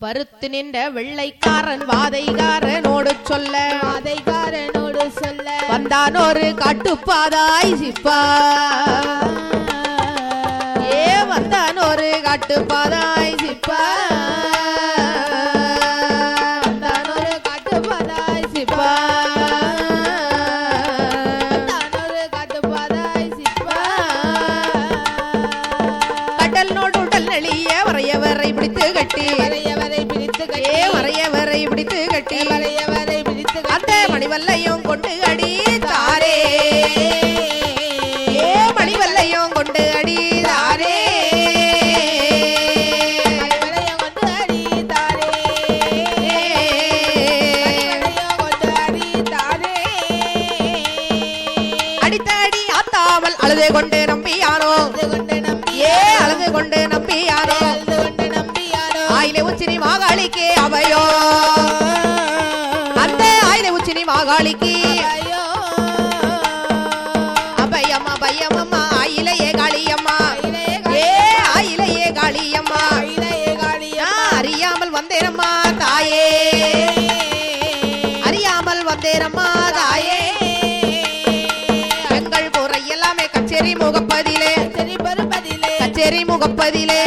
பருத்து நின்ற வெள்ளைக்காரன் வாதைகாரனோடு சொல்ல. வாதைகாரனோடு சொல்ல. வந்தான் ஒரு காட்டுப்பாதாய் சிப்பா. ஏ வந்தான் ஒரு காட்டுப்பாதாய் சிப்பா. வந்தான் ஒரு காட்டுப்பாதாய் சிப்பா. கடல் நோடு உடல் நெளிய வரையவரை பிடித்து கட்டி. கட்டி மலையவரை பிடித்து கட்டி மலையவரை பிடித்து அந்த மணிவல்லையும் கொண்டு அடி தாரே. ஏ மணிவல்லையும் கொண்டு அடி தாரே. அடித்தாரே ஆத்தாமல் அழுது கொண்டு நம்பியானோ. கொண்டு மாகாளிக்கு ஐயோ. அபயம் அபயம் அம்மா ஆயிலையே காளியம்மா. ஏ ஆயிலையே காளியம்மா. அறியாமல் வந்தேனம்மா தாயே. அறியாமல் வந்தேனம்மா தாயே. எங்கள் குறை எல்லாமே கச்சேரி முகப்பதிலே. கச்சேரி முகப்பதிலே.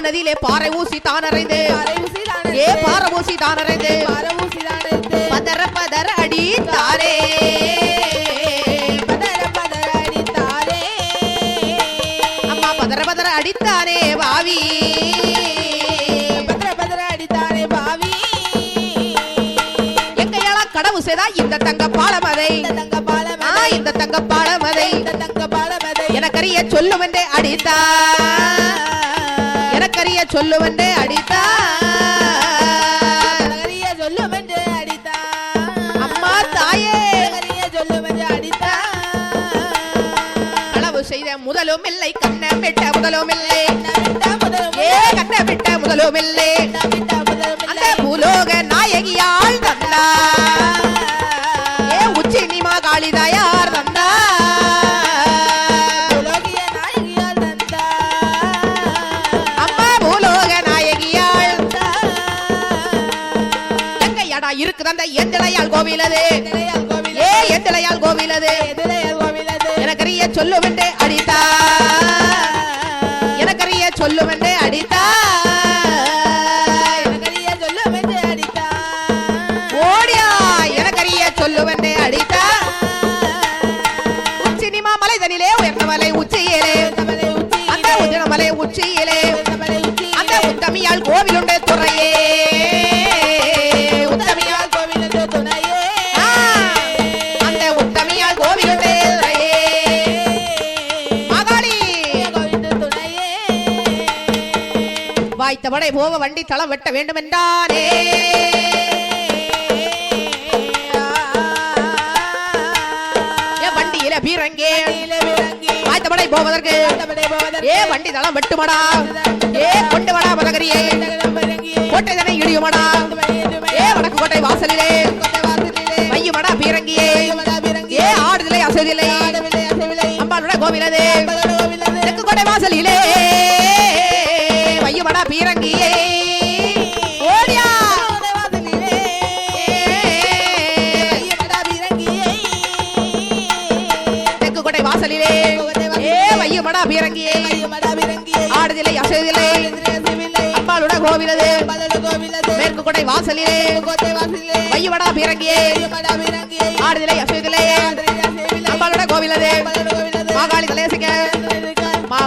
ஆனதிலே பாறை ஊசி பாறை ஊசிதானே ஏ பாறை ஊசி பாறை ஊசிதானே பதற பதற அடி தாரே பதற பதற அடித்தாரே. அம்மா பதற பதற அடித்தானே வாவி பதற பதற அடித்தாரே பாவி. எங்கையெல்லாம் கடவு செய்தா இந்த தங்க பாலமதை. இந்த தங்க பாலமதை. இந்த தங்க பாலமதை. இந்த தங்க பாலமதை. எனக்கறிய சொல்லுவென்றே அடித்தா எனக்கறிய சொல்லுவண்டே அடித்தா நகரிய சொல்லுவண்டே அடித்தா அம்மா தாயே நகரிய சொல்லுவண்டே அடித்தா களவு செய்த முதலும் இல்லை கண்ண விட்ட முதலும் இல்லை. விட்ட ஏ கண்ணம் விட்ட முதலும் இல்லை. அந்த பூலோக நாயகியால் தந்தா ஏ உச்சி நிமா காளிதாயா அந்த எந்திளையாள் கோவிலது. ஏ எந்திளையாள் கோவிலது. எனக்கறிய சொல்லுவென்றே அடித்தா. எனக்கறிய சொல்லுவென்றே அடித்தா. சொல்லுவென்றே அடித்தா. வாய்த்தவடை போவ வண்டி தளம் வெட்ட வேண்டும் என்றானே ஏ வண்டியில பீரங்கே. போவதற்கு. ஏ வண்டி தளம் வெட்டுமடா. ஏ கொண்டு வடா மதகரியே. கோட்டை தனை இடியுமடா. ஏ வடக்கு கோட்டை வாசலிலே. மையுமடா பீரங்கியே. ஏ ஆடுதலை அசதிலை அம்பாளுட கோவிலது. தெற்கு கோட்டை வாசலிலே. இறங்கியே. பீரங்கியே வாசலிலே. ஏ மையுமடா பீரங்கியே ஆடுதிலை அசதிலை அம்பாளுட கோவிலது. மேற்கு கோட்டை வாசலிலே. மையுமடா பீரங்கியே ஆடுதிலை அசதிலை அம்பாளுட கோவிலது.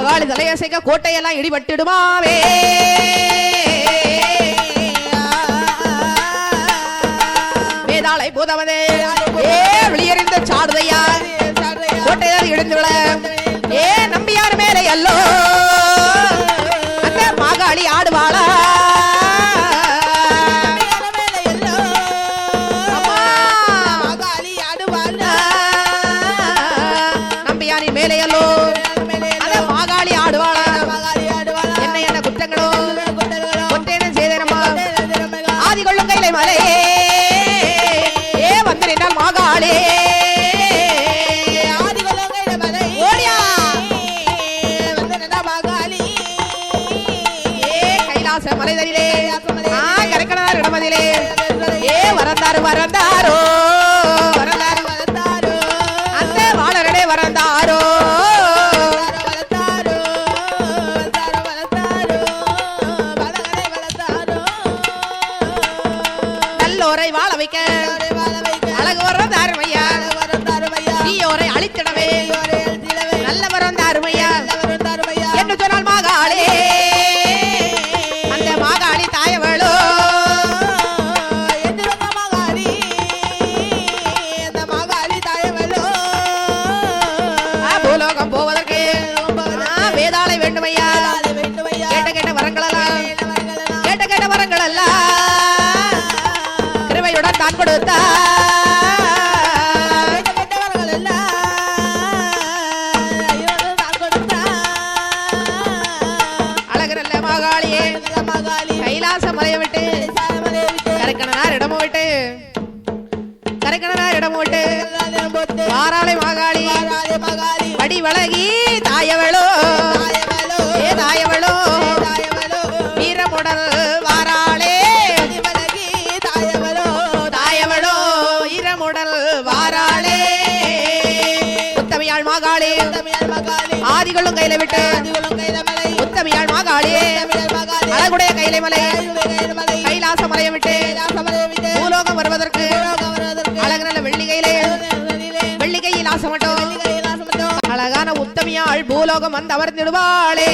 மாகாளி தலையசைக்க கோட்டையெல்லாம் இடிபட்டுடுமாவே வேதாளை பூதவதே ஏ வெளியறிந்த சாடுதையா கோட்டையால் இடிந்து விழ. ஏ நம்பியார் மேலே அல்லோ. மலையே. ஏ வந்து நின்னா மாகாளி. மலைதனிலே. ஆ கரக்கனார் இடமதிலே ஏ வரந்தாரோ வரந்தாரு. நல்லோரை வாழ வைக்க. அழகு வளர்த்தாரோ ஐயா. தீயோரை அழித்திடவே மாகாளியே கைலாச மலையை விட்டு சாமரை விட்டு கரைக்கணனார் இடமும் விட்டு கரைக்கணனார் இடமும் விட்டு வாராளை மாகாளி வாராளே மகாளி வடி வழகி தாயவளோ. ஏ தாயவளோ. வீரமுடல் வாராளே. தாயவளோ தாயவளோ ஈரமுடல் வாராளே. ஆதிகளும் கையில விட்டு ஆதிகளும் கையில மலை மாகாளி தமிழர் அழகுடைய கைலை மலை கைலாச மலையை விட்டு பூலோகம் வருவதற்கு. அழகு நல்ல வெள்ளி கையிலே வெள்ளி கையில் ஆசமட்டும். கைலாசமட்டும் அழகான உத்தமியாள் பூலோகம் வந்து அமர்ந்திடுவாளே.